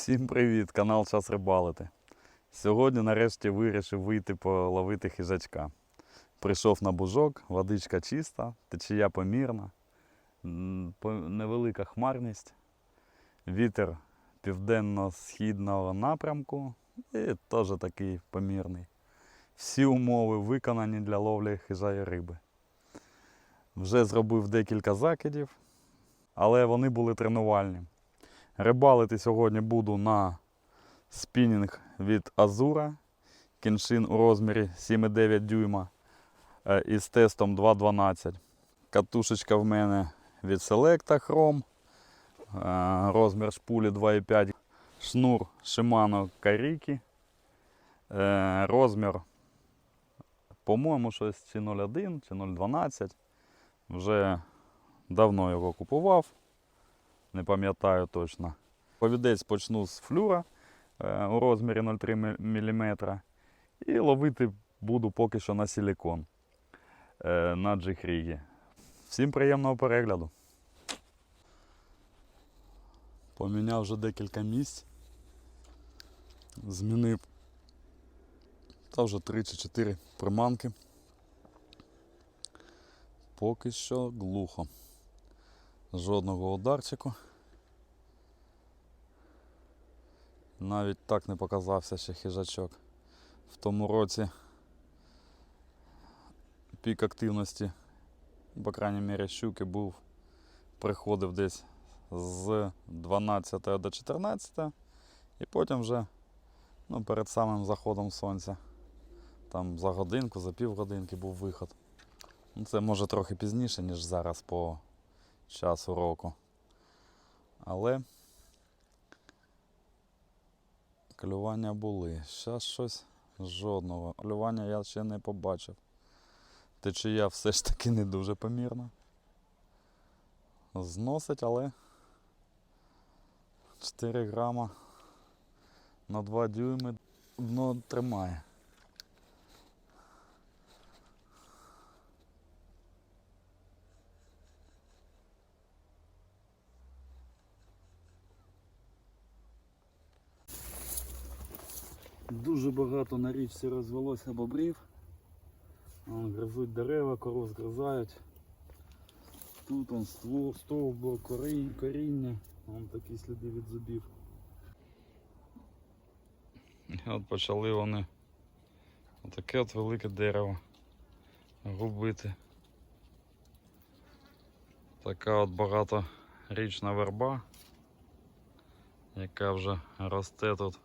Всім привіт! Канал Час Рибалити. Сьогодні нарешті вирішив вийти половити хижачка. Прийшов на бужок, водичка чиста, течія помірна, невелика хмарність, вітер південно-східного напрямку і теж такий помірний. Всі умови виконані для ловлі хижої риби. Вже зробив декілька закидів, але вони були тренувальні. Рибалити сьогодні буду на спінінг від Азура. Кіншин у розмірі 7,9 дюйма е, із тестом 2,12. Катушечка в мене від Selecta Chrome. е, Розмір шпулі 2,5. Шнур Shimano Kariki. Е, Розмір, по-моєму, щось чи 0,1, чи 0,12. Вже давно його купував не пам'ятаю точно. Повідець почну з флюра е, у розмірі 0,3 мм. І ловити буду поки що на силікон е, на джихрігі. Всім приємного перегляду. Поміняв вже декілька місць. Змінив та вже 3 чи 4 приманки. Поки що глухо. Жодного ударчику. Навіть так не показався ще хижачок. В тому році пік активності, по крайній мірі, щуки був, приходив десь з 12 до 14 і потім вже ну, перед самим заходом сонця. Там за годинку, за півгодинки був виход. Ну, Це може трохи пізніше, ніж зараз по часу року. Але клювання були. Зараз щось жодного. Клювання я ще не побачив. Течія все ж таки не дуже помірна. Зносить, але 4 грама на 2 дюйми дно тримає. Дуже багато на річці розвелося бобрів. Гризуть дерева, кору згризають. Тут он ствол, корінь, коріння. Вон такі сліди від зубів. От почали вони отаке от велике дерево губити. Така от багаторічна верба, яка вже росте тут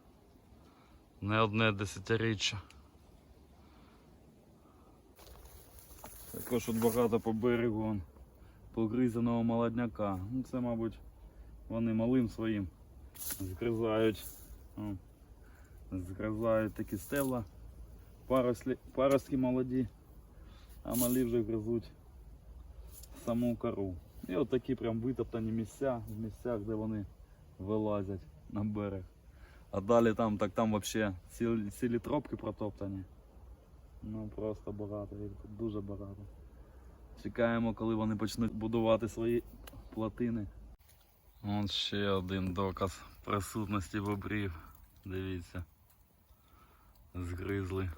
не одне десятиріччя. Також от багато по берегу вон, погризаного молодняка. Ну, це, мабуть, вони малим своїм згризають. Згризають такі стебла, парослі, паростки молоді, а малі вже гризуть саму кору. І от такі прям витоптані місця, в місцях, де вони вилазять на берег. А далі там, так там вообще цілі, цілі тропки протоптані. Ну просто багато, дуже багато. Чекаємо, коли вони почнуть будувати свої плотини. Ось ще один доказ присутності бобрів. Дивіться. Згризли.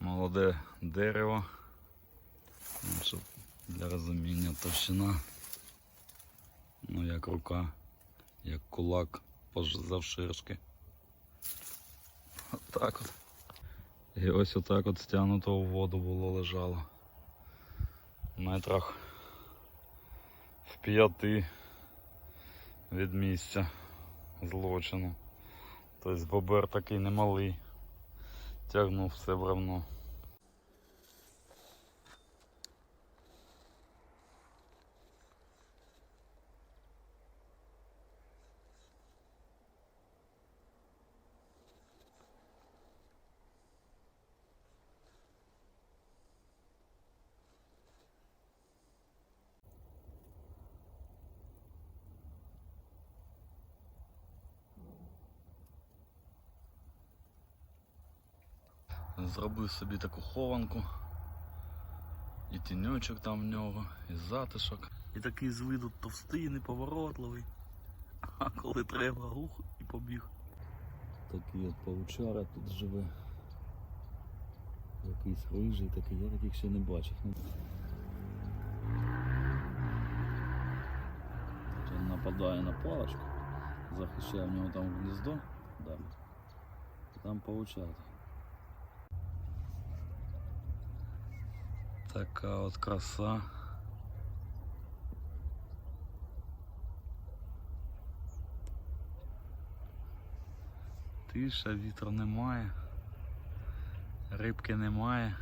Молоде дерево. Ну, щоб для розуміння товщина. Ну як рука, як кулак завширшки. Отак от. І ось отак от стягнуто у воду було лежало. В Метрах в п'яти від місця злочину. Тобто бобер такий немалий. Тягнув все в равно. Зробив собі таку хованку. І тіньочок там в нього, і затишок. І такий з виду товстий, неповоротливий. А коли треба, ух і побіг. Такий от паучара тут живе. Якийсь рижий такий, я таких ще не бачив. Він нападає на палочку, захищає в нього там гніздо, да. там паучата. Така от краса. Тиша, вітру немає, рибки немає,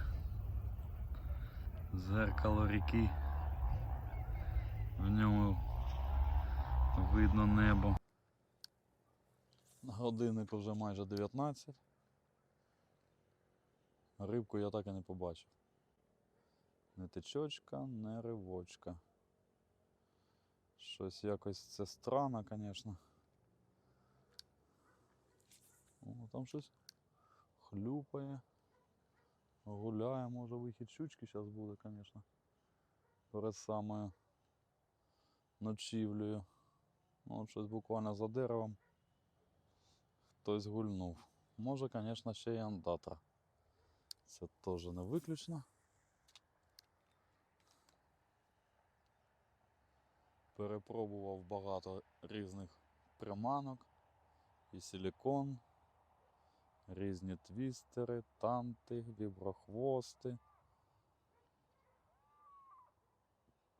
зеркало ріки, в ньому видно небо. На годиннику вже майже 19. Рибку я так і не побачив. Не течочка, не ривочка. Щось якось це странно, звісно. О, там щось хлюпає. Гуляє, може вихід щучки зараз буде, звісно. Перед самою ночівлею. Ну, от щось буквально за деревом. Хтось гульнув. Може, звісно, ще й андатра. Це теж не виключно. Перепробував багато різних приманок і силікон, різні твістери, танти, віброхвости.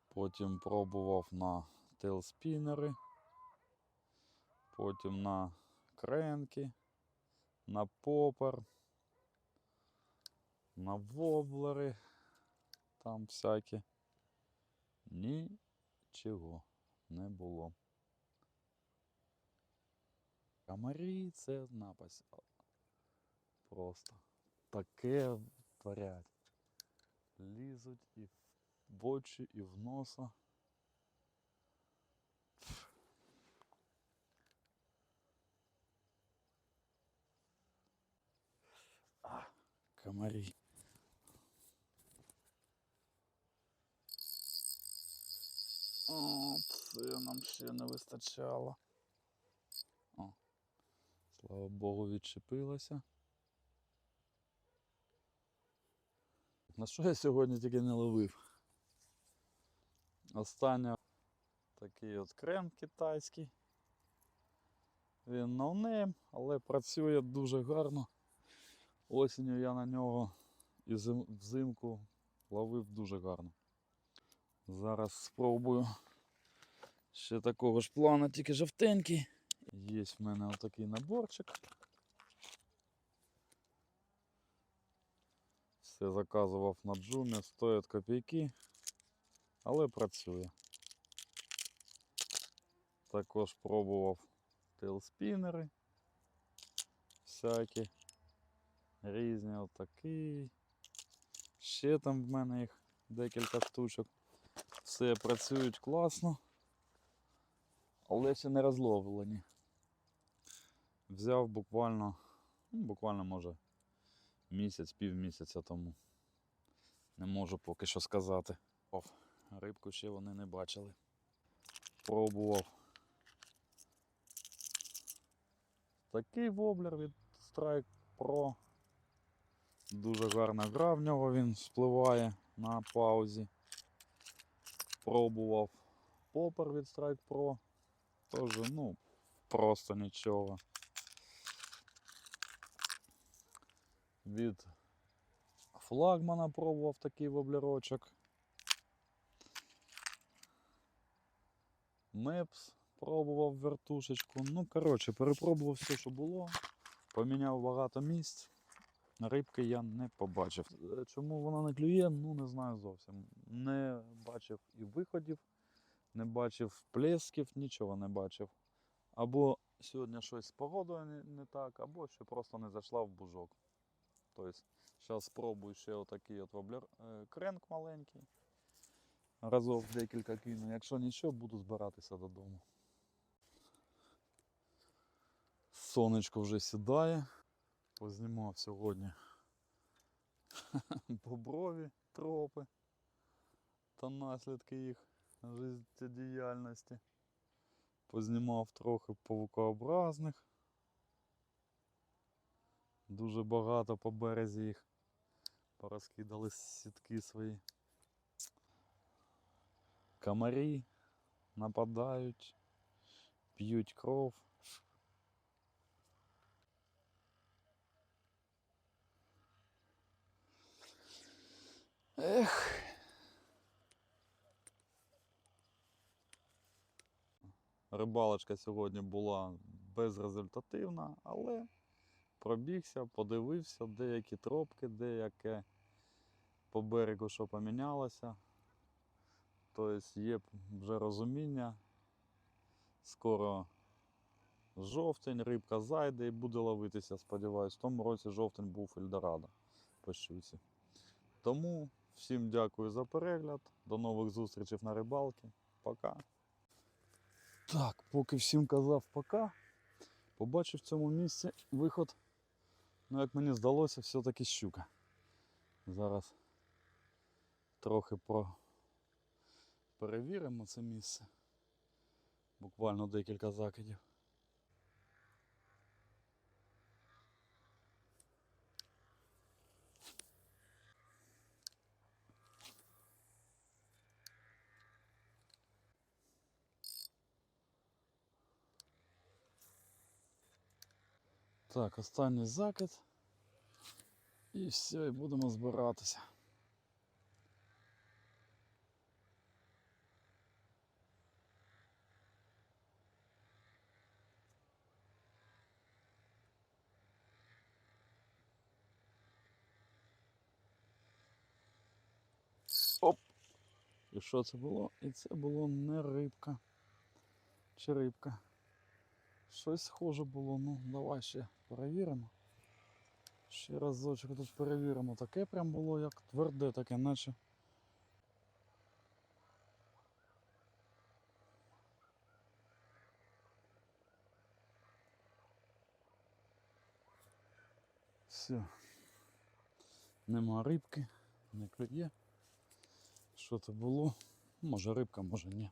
Потім пробував на тейлспінери, потім на кренки, на попер, на воблери, там всякі. Нічого не було. Комарі це напасть. Просто таке творять. Лізуть і в очі, і в носа. А, комарі. О, це нам ще не вистачало. О, слава Богу, відчепилося. На що я сьогодні тільки не ловив? Останнє такий от крем китайський. Він ноунейм, але працює дуже гарно. Осінню я на нього і взимку ловив дуже гарно. Зараз спробую ще такого ж плану, тільки жовтенький. Є в мене отакий наборчик. Все заказував на джумі, стоять копійки, але працює. Також пробував тейлспінери всякі різні отакий. Ще там в мене їх декілька штучок. Все працюють класно, але ще не розловлені. Взяв буквально, ну, буквально може місяць, півмісяця тому. Не можу поки що сказати. Ов, Рибку ще вони не бачили. Пробував. Такий воблер від Strike Pro. Дуже гарна гра в нього він спливає на паузі. Пробував попер від Strike Pro. Теж, ну, просто нічого. Від флагмана пробував такий воблерочок. Мепс пробував вертушечку. Ну, коротше, перепробував все, що було. Поміняв багато місць. Рибки я не побачив. Е, Чому вона не клює, ну не знаю зовсім. Не бачив і виходів, не бачив плесків, нічого не бачив. Або сьогодні щось з погодою не, не так, або ще просто не зайшла в бужок. Тобто, зараз спробую ще отакий от воблер, е, кренк маленький. Разов декілька кину. Якщо нічого, буду збиратися додому. Сонечко вже сідає. Познімав сьогодні боброві тропи та наслідки їх життєдіяльності. Познімав трохи павукообразних. Дуже багато по березі їх. Порозкидали сітки свої. Комарі нападають, п'ють кров. Ех. Рибалочка сьогодні була безрезультативна, але пробігся, подивився, деякі тропки, деяке по берегу, що помінялося. Тобто є вже розуміння. Скоро жовтень, рибка зайде і буде ловитися, сподіваюсь. В тому році жовтень був Ельдорадо по щуці. Тому всім дякую за перегляд. До нових зустрічей на рибалці. Пока. Так, поки всім казав пока, побачив в цьому місці виход. Ну, як мені здалося, все-таки щука. Зараз трохи про... перевіримо це місце. Буквально декілька закидів. Так, останній закид. І все, і будемо збиратися. Оп! І що це було? І це було не рибка. Чи рибка. Щось схоже було, ну давай ще перевіримо. Ще разочок тут перевіримо. Таке прям було як тверде, таке, наче. Все. Нема рибки, не клює. Що це було? Може рибка, може ні.